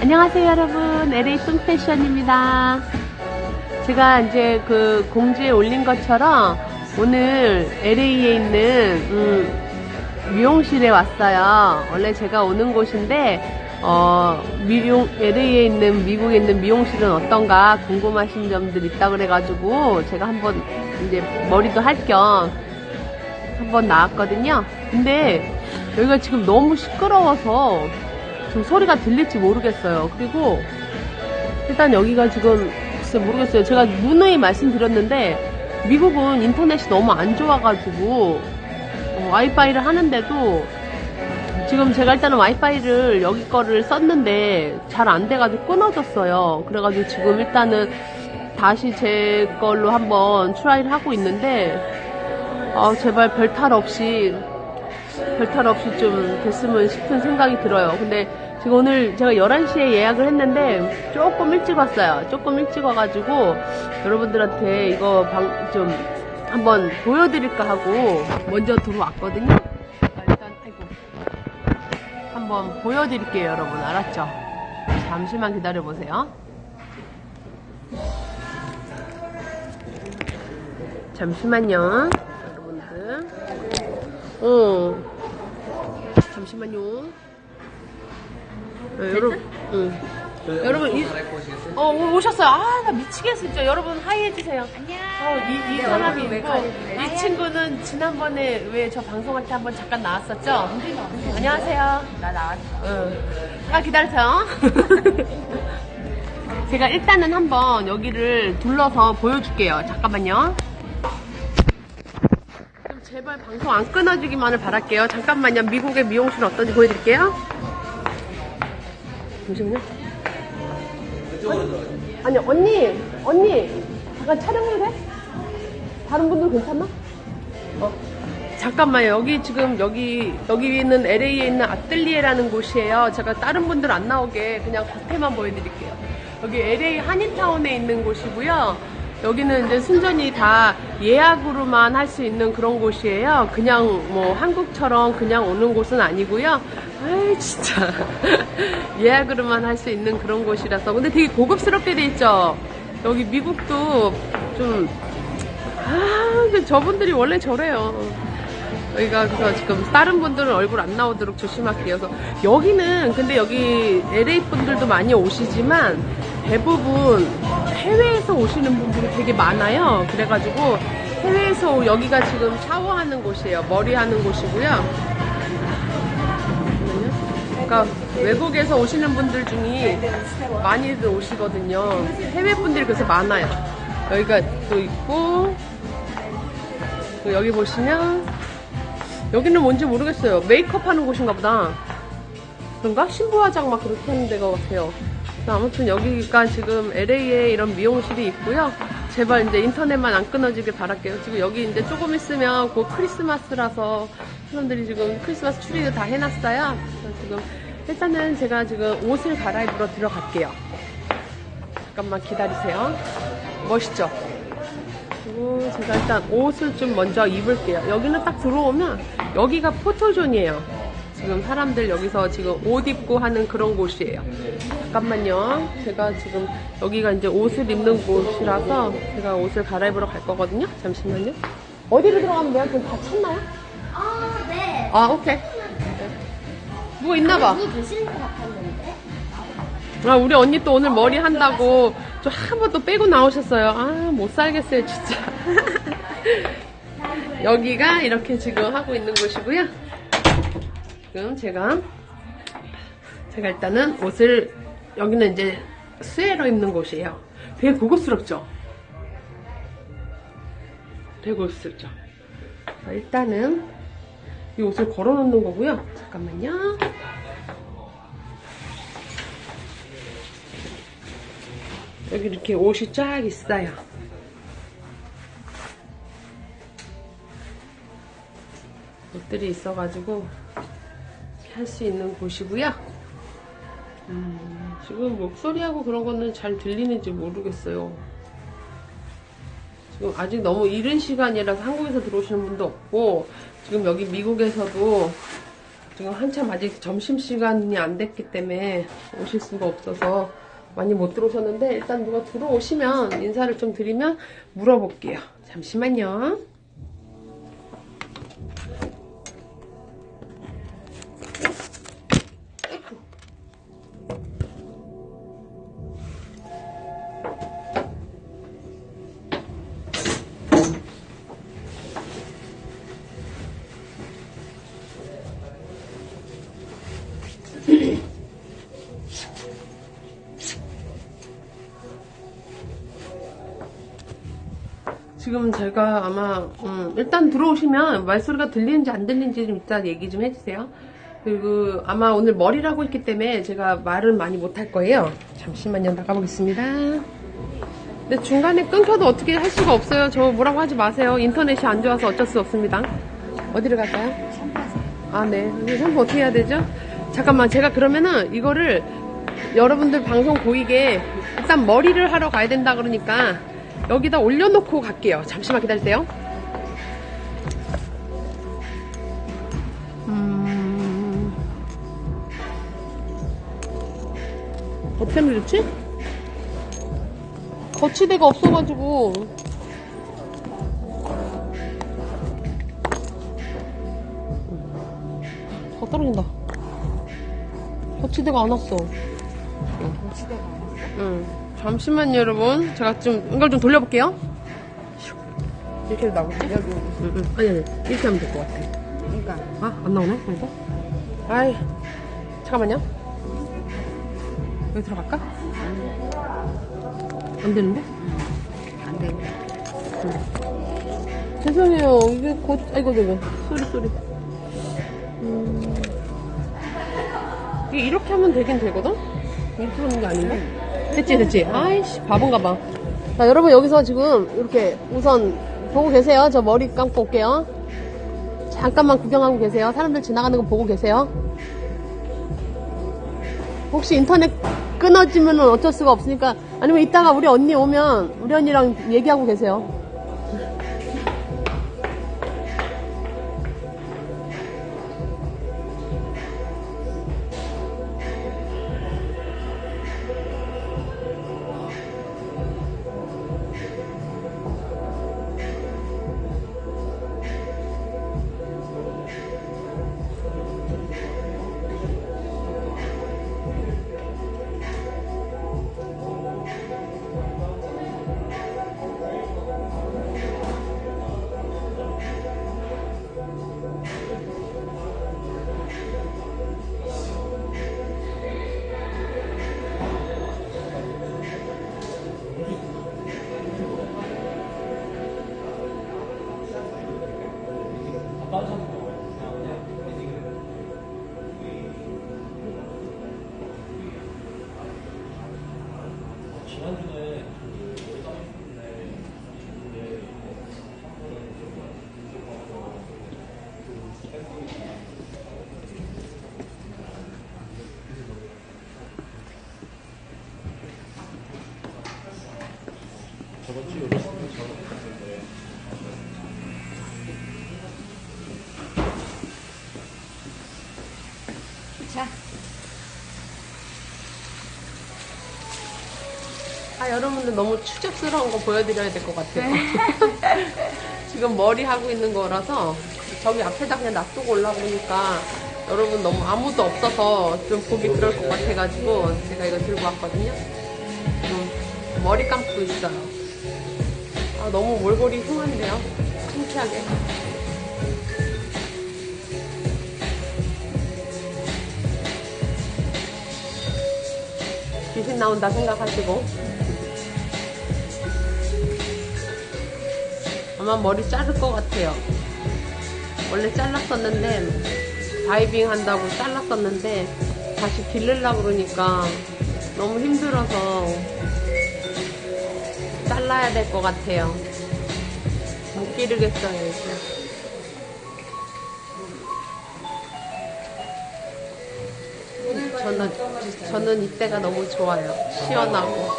안녕하세요 여러분. LA 뚱패션입니다. 제가 이제 그 공지에 올린 것처럼 오늘 LA에 있는 음, 미용실에 왔어요. 원래 제가 오는 곳인데 어, 미용, LA에 있는, 미국에 있는 미용실은 어떤가 궁금하신 점들 있다 그래가지고 제가 한번 이제 머리도 할 겸 한번 나왔거든요. 근데 여기가 지금 너무 시끄러워서 지금 소리가 들릴지 모르겠어요. 그리고 일단 여기가 지금 글쎄 모르겠어요. 제가 누누이 말씀드렸는데 미국은 인터넷이 너무 안 좋아가지고 어, 와이파이를 하는데도 지금 제가 일단은 와이파이를 여기 거를 썼는데 잘 안 돼가지고 끊어졌어요. 그래가지고 지금 일단은 다시 제 걸로 한번 트라이를 하고 있는데 아, 제발 별탈 없이 별탈 없이 좀 됐으면 싶은 생각이 들어요. 근데 지금 오늘 제가 11시에 예약을 했는데 조금 일찍 왔어요. 조금 일찍 와가지고 여러분들한테 이거 방, 좀 한번 보여드릴까 하고 먼저 들어왔거든요. 자, 일단 아이고 한번 보여드릴게요, 여러분. 알았죠? 잠시만 기다려보세요. 잠시만요. 여러분들. 어. 잠시만요. 네, 여러분, 응. 여러분, 이, 어, 오- 오셨어요. 아, 나 미치겠어, 진짜. 여러분, 하이 해주세요. 안녕. 어, 이, 이 사람이 있고, 이 친구는 지난번에 왜 저 방송할 때 한번 잠깐 나왔었죠? 안녕하세요. 나 나왔어. 응. 잠깐 기다리세요. 제가 일단은 한번 여기를 둘러서 보여줄게요. 잠깐만요. 좀 제발 방송 안 끊어주기만을 바랄게요. 잠깐만요. 미국의 미용실 어떤지 보여드릴게요. 잠시만요. 아니, 언니, 언니, 잠깐 촬영해도 돼? 다른 분들 괜찮나? 어. 잠깐만요. 여기 지금 여기 여기 있는 LA에 있는 아뜰리에라는 곳이에요. 제가 다른 분들 안 나오게 그냥 겉에만 보여드릴게요. 여기 LA 한인타운에 있는 곳이고요. 여기는 이제 순전히 다 예약으로만 할 수 있는 그런 곳이에요. 그냥 뭐 한국처럼 그냥 오는 곳은 아니고요. 아이 진짜 예약으로만 할 수 있는 그런 곳이라서 근데 되게 고급스럽게 돼 있죠. 여기 미국도 좀 아, 근데 저분들이 원래 저래요. 여기가 그래서 지금 다른 분들은 얼굴 안 나오도록 조심할게요. 그래서 여기는 근데 여기 LA 분들도 많이 오시지만 대부분 해외에서 오시는 분들이 되게 많아요. 그래가지고 해외에서 여기가 지금 샤워하는 곳이에요. 머리 하는 곳이고요. 그러니까 외국에서 오시는 분들 중에 많이들 오시거든요. 해외 분들이 그래서 많아요. 여기가 또 있고 또 여기 보시면 여기는 뭔지 모르겠어요. 메이크업 하는 곳인가 보다. 그런가? 신부 화장 막 그렇게 하는 데가 같아요. 아무튼 여기가 지금 LA에 이런 미용실이 있고요. 제발 이제 인터넷만 안 끊어지길 바랄게요. 지금 여기 이제 조금 있으면 곧 크리스마스라서 사람들이 지금 크리스마스 추리도 다 해놨어요. 지금 일단은 제가 지금 옷을 갈아입으러 들어갈게요. 잠깐만 기다리세요. 멋있죠? 그리고 제가 일단 옷을 좀 먼저 입을게요. 여기는 딱 들어오면 여기가 포토존이에요. 지금 사람들 여기서 지금 옷 입고 하는 그런 곳이에요. 잠깐만요. 제가 지금 여기가 이제 옷을 입는 곳이라서 제가 옷을 갈아입으러 갈 거거든요. 잠시만요. 어디로 들어가면 돼요? 그럼 다 찼나요? 아, 네. 아, 오케이. 누구 있나 봐. 누구 계시는 것 같았는데? 아, 우리 언니 또 오늘 머리 한다고 좀 한 번 또 빼고 나오셨어요. 아, 못 살겠어요, 진짜. 여기가 이렇게 지금 하고 있는 곳이고요. 지금 제가, 제가 일단은 옷을, 여기는 이제 스웨러 입는 곳이에요. 되게 고급스럽죠? 되게 고급스럽죠? 자, 일단은 이 옷을 걸어 놓는 거고요. 잠깐만요. 여기 이렇게 옷이 쫙 있어요. 옷들이 있어가지고 할 수 있는 곳이고요. 음, 지금 목소리하고 그런 거는 잘 들리는지 모르겠어요. 지금 아직 너무 이른 시간이라서 한국에서 들어오시는 분도 없고 지금 여기 미국에서도 지금 한참 아직 점심시간이 안 됐기 때문에 오실 수가 없어서 많이 못 들어오셨는데 일단 누가 들어오시면 인사를 좀 드리면 물어볼게요. 잠시만요. 제가 아마 음, 일단 들어오시면 말소리가 들리는지 안 들리는지 좀 이따 얘기 좀 해주세요. 그리고 아마 오늘 머리를 하고 있기 때문에 제가 말은 많이 못 할 거예요. 잠시만요 나가보겠습니다. 근데 중간에 끊겨도 어떻게 할 수가 없어요. 저 뭐라고 하지 마세요. 인터넷이 안 좋아서 어쩔 수 없습니다. 어디를 갈까요? 아, 네. 샴푸 어떻게 해야 되죠? 잠깐만, 제가 그러면은 이거를 여러분들 방송 보이게 일단 머리를 하러 가야 된다 그러니까 여기다 올려놓고 갈게요. 잠시만 기다리세요. 음... 어떻게 누르지? 거치대가 없어가지고 더 떨어진다. 거치대가 안 왔어. 거치대가 안 왔어? 응. 잠시만요, 여러분. 제가 좀, 이걸 좀 돌려볼게요. 이렇게 해도 나오겠지? 여기 여기. 응, 응. 아니, 아니. 이렇게 하면 될 것 같아. 그러니까 아, 안 나오네, 이거? 아이. 잠깐만요. 여기 들어갈까? 안 되는데? 안 되고. 죄송해요. 이게 곧, 아이고, 아이고. 소리, 소리. 음. 이게 이렇게 하면 되긴 되거든? 이렇게 하는 게 아닌가? 됐지, 됐지. 아이씨, 바본가 봐. 자, 여러분 여기서 지금 이렇게 우선 보고 계세요. 저 머리 감고 올게요. 잠깐만 구경하고 계세요. 사람들 지나가는 거 보고 계세요. 혹시 인터넷 끊어지면 어쩔 수가 없으니까 아니면 이따가 우리 언니 오면 우리 언니랑 얘기하고 계세요. 자, 아, 여러분들 너무 추접스러운 거 보여드려야 될 것 같아요. 지금 머리 하고 있는 거라서 저기 앞에다 그냥 놔두고 올라오니까 여러분 너무 아무도 없어서 좀 보기 그럴 것 같아가지고 제가 이거 들고 왔거든요. 음, 머리 감고 있어요. 아, 너무 몰골이 흉한데요? 창피하게. 귀신 나온다 생각하시고. 아마 머리 자를 것 같아요. 원래 잘랐었는데 다이빙 한다고 잘랐었는데 다시 기르려고 그러니까 너무 힘들어서 잘라야 될 것 같아요. 못 기르겠어요 이제 저는 저는 이때가 너무 좋아요. 시원하고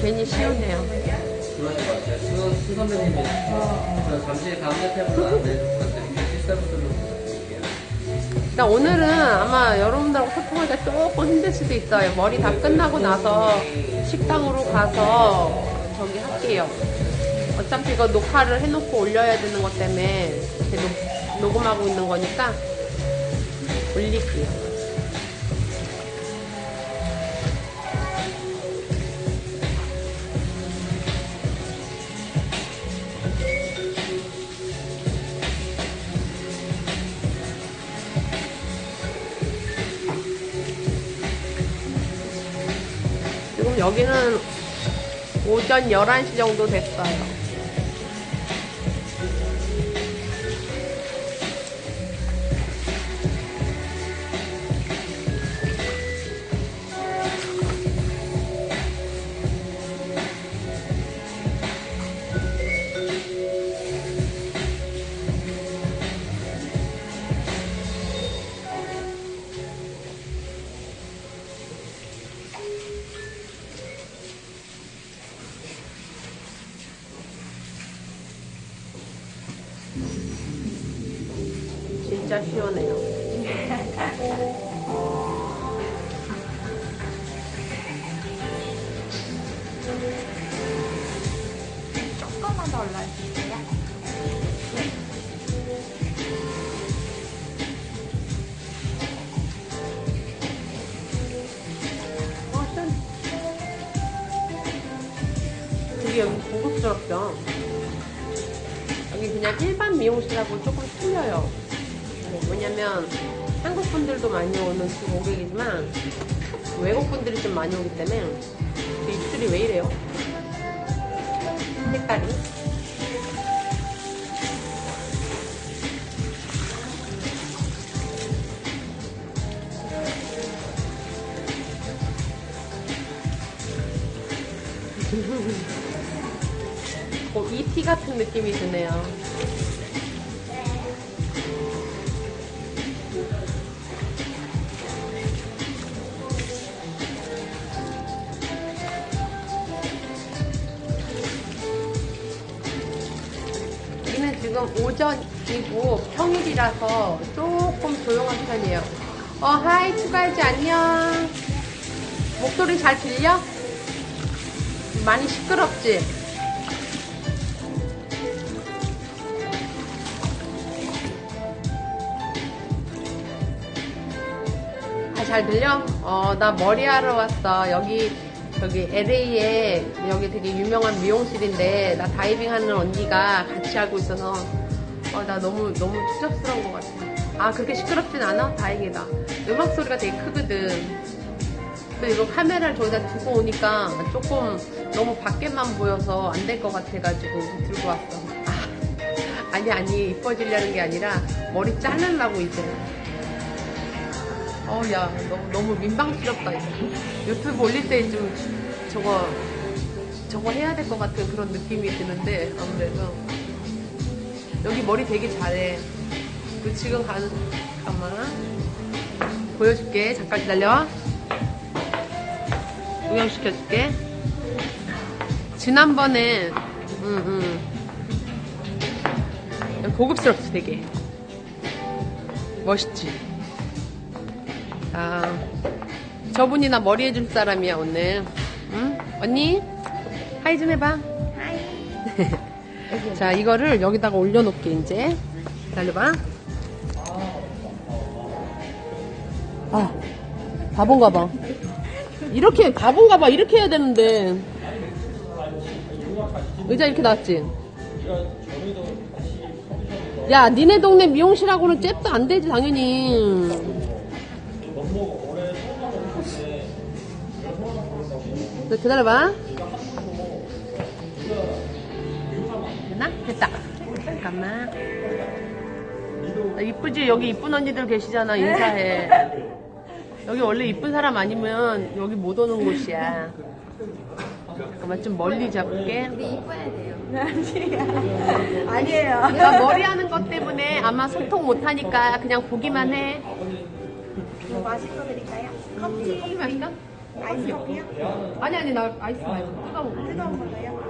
괜히 시원해요. 그러지 마세요. 수, 수 선배님이 저 잠시 부탁드릴게요. 그러니까 오늘은 아마 여러분들하고 소통하기가 조금 힘들 수도 있어요. 머리 다 끝나고 나서 식당으로 가서 저기 할게요. 어차피 이거 녹화를 해놓고 올려야 되는 것 때문에 녹- 녹음하고 있는 거니까 올릴게요. 지금 여기는 오전 11시 정도 됐어요. 고급스럽죠? 여기 그냥 일반 미용실하고 조금 틀려요. 네, 뭐냐면 한국 분들도 많이 오는 그 고객이지만 외국 분들이 좀 많이 오기 때문에 제 입술이 왜 이래요? 색깔이. 어, ET 같은 느낌이 드네요. 여기는 지금 오전이고 평일이라서 조금 조용한 편이에요. 어, 하이, 추가해지 안녕. 목소리 잘 들려? 많이 시끄럽지? 잘 들려? 어, 나 머리하러 왔어. 여기, 여기 LA에 여기 되게 유명한 미용실인데, 나 다이빙 하는 언니가 같이 하고 있어서, 어, 나 너무, 너무 추잡스러운 것 같아. 아, 그렇게 시끄럽진 않아? 다행이다. 음악 소리가 되게 크거든. 근데 이거 카메라를 저기다 두고 오니까 조금 너무 밖에만 보여서 안 될 것 같아가지고 들고 왔어. 아, 아니, 아니, 이뻐지려는 게 아니라 머리 자르려고 이제. 어, 야, 너무, 너무 민망스럽다, 이제. 유튜브 올릴 때 좀 저거, 저거 해야 될 것 같은 그런 느낌이 드는데, 아무래도. 여기 머리 되게 잘해. 그 지금 가는, 잠깐만. 보여줄게. 잠깐 기다려. 구경시켜줄게. 지난번에, 응, 응. 고급스럽지, 되게. 멋있지? 아, 저분이 나 머리 해줄 사람이야, 오늘. 응? 언니? 하이 좀 해봐. 자, 이거를 여기다가 올려놓게, 이제. 기다려봐. 아, 바본가 봐. 이렇게, 바본가 봐. 이렇게 해야 되는데. 의자 이렇게 놨지? 야, 니네 동네 미용실하고는 잽도 안 되지, 당연히. 너 기다려봐. 됐나? 됐다. 잠깐만. 나 이쁘지? 여기 이쁜 언니들 계시잖아. 인사해. 여기 원래 이쁜 사람 아니면 여기 못 오는 곳이야. 잠깐만 좀 멀리 잡을게. 우리 이뻐야 돼요. 아니에요. 내가 머리 하는 것 때문에 아마 소통 못 하니까 그냥 보기만 해. 뭐 마실 거 드릴까요? 커피 마실까? 아이스 커피요? 아니 아니 나 아이스 말고 뜨거운 거. 뜨거운 걸로요?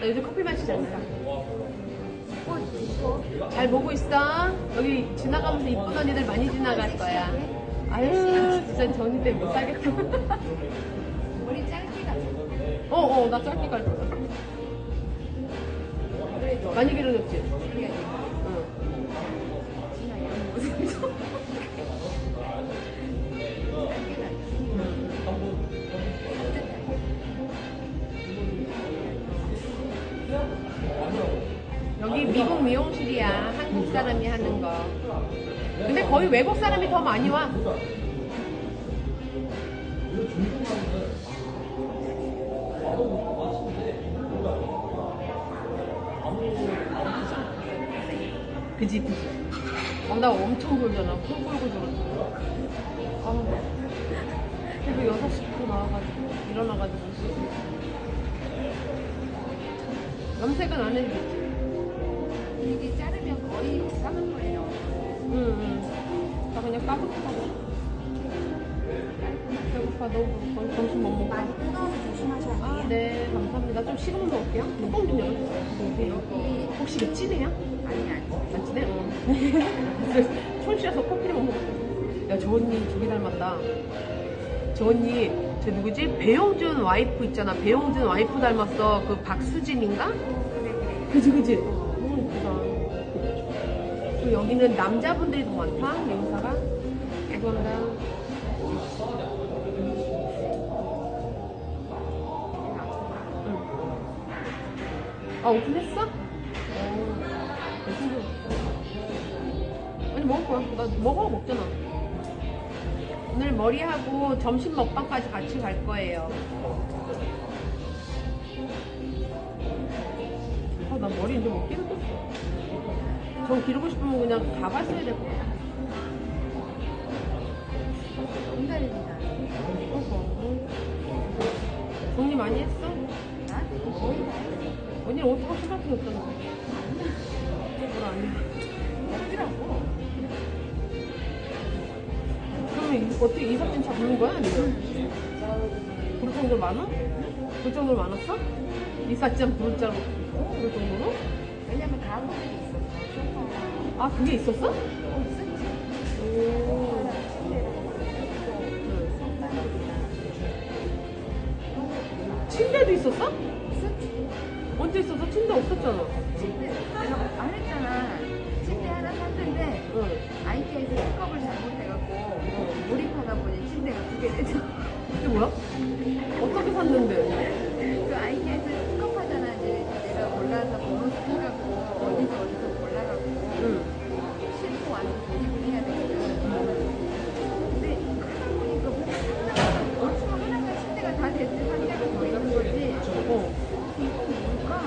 나 요즘 커피 마시지 않아. 먹고 드시고 잘 보고 있어. 여기 지나가면서 이쁜 언니들 많이 지나갈 거야. 아유, 진짜 정신 때문에 못 살겠어. 머리 짧게 가지고 어, 어, 나 짧게 갈 거야. 많이 길어졌지? 미국 미용실이야. 한국 사람이 하는 거. 근데 거의 외국 사람이 더 많이 와. 그지, 그지. 어, 나 엄청 돌잖아. 콩 돌고 돌고. 아, 그리고 6시부터 나와가지고, 일어나가지고. 염색은 안 해주 그냥 까부하고 배고파, 너무 점심 못 먹어. 많이 뜨거워서 조심하셔야 돼요. 아, 네, 감사합니다. 좀 식으면 먹을게요. 뚜껑 좀 열어주세요. 여기 혹시 이거 진해요? 아니 아니 안? 어. 손 씻어서 코피를 못 먹었어. 야, 저 언니 저기 닮았다. 저 언니, 저 누구지? 배용준 와이프 있잖아. 배용준 와이프 닮았어. 그 박수진인가? 그래 그래 그지, 그지? 그리고 여기는 남자분들이 더 많다. 감사합니다. 응. 아, 오픈했어? 어, 무슨 아니, 먹을 거야. 나 먹어, 먹잖아. 오늘 머리하고 점심 먹방까지 같이 갈 거예요. 아, 나 머리 이제 못 기르 저 기르고 싶으면 그냥 가봤어야 될 것 같아. 공달입니다 어허. 정리 많이 했어? 나한테 거의 다 했어 언니는 옷 하고 신발 필요 없잖아. 그걸 아니야. 어디라고 그러면 이- 어떻게 이삿짐 차 부른 거야? 아니면? 부를 정도로 많아? 부를 정도로 많았어? 이삿짐 부를 줄 부를 정도로? 아, 그게 있었어? 침대도 있었어? 언제 있었어? 침대 없었잖아.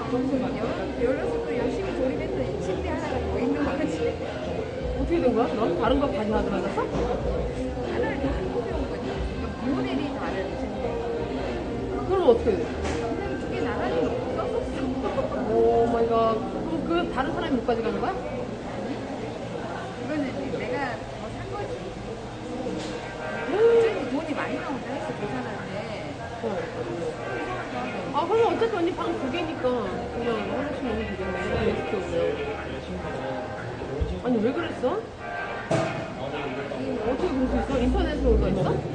또 열심히 조립했더니 침대 하나가 더 있는 거지 어떻게 된 거야, 그럼? 다른 거 가져가 들어갔어? 하나를 더 한꺼번에 온 거지 그러니까 모델이 다른 침대 그럼 어떻게 돼? 그냥 두개 나란히 썼었어 오 마이 갓. 그럼 그 다른 사람이 못 가져간 거야? 있어?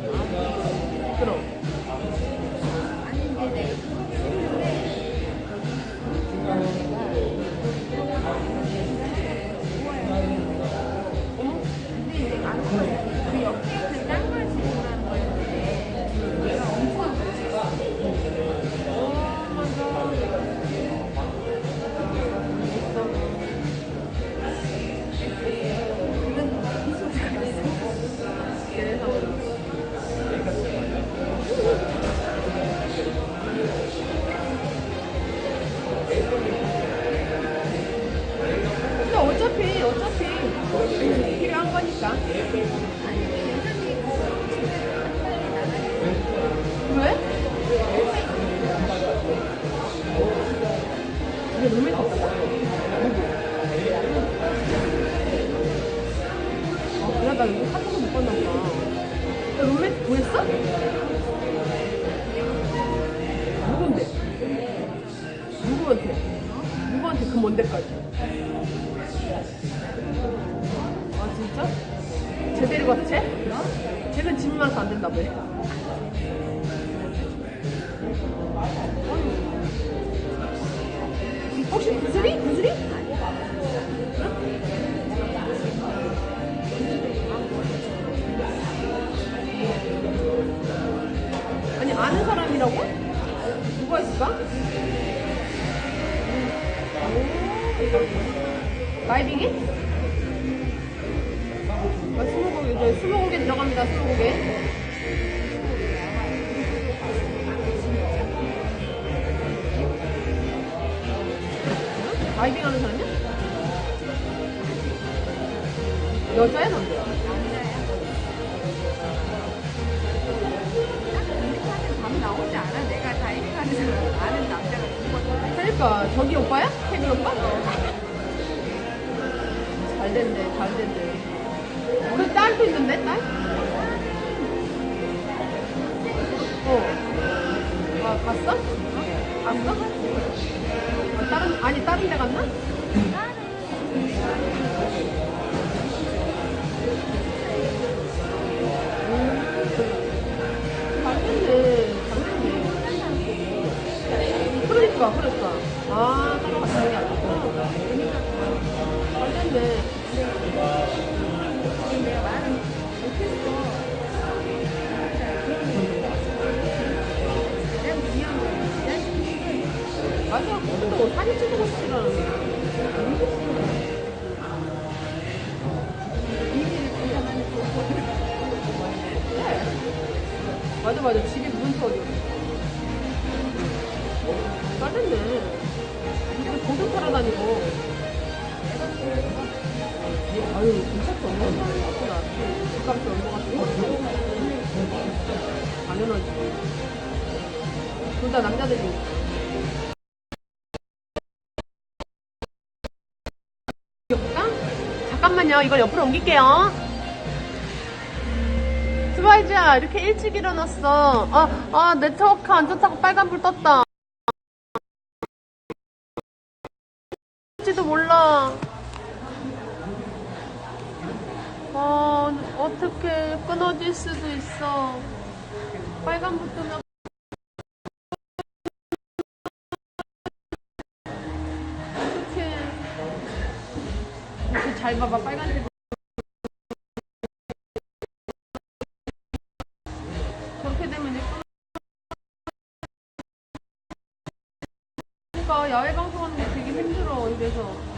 아니, 아는 사람이라고? 누가 있을까? 라이빙이? 아, 스무고개, 저 스무고개 들어갑니다, 스무고개. 응? 라이빙 하는 사람이야? 여자야, 남자야? 아는 남자가 누구거든. 그러니까, 저기 오빠야? 케빈 오빠? 잘 됐네, 잘 됐네. 그 딸도 있는데, 딸? 어. 아, 갔어? 갔어? 아, 다른, 아니, 다른 데 갔나? 맞아, 맞아. 집이 문서 어디였어? 잘 됐네. 이거 고등 타러 다니고. 아유, 괜찮죠. 아프다. 집값이 얼마가 고 당연하지. 둘 다 남자들이. 잠깐만요. 이걸 옆으로 옮길게요. 스바이즈야, 이렇게 일찍 일어났어. 아, 아, 네트워크 안 좋다고 빨간불 떴다. 지도 몰라. 아, 어떻게 끊어질 수도 있어. 빨간불 뜨면. 잘 봐봐, 빨간 그러니까 야외 방송하는 게 되게 힘들어, 이래서.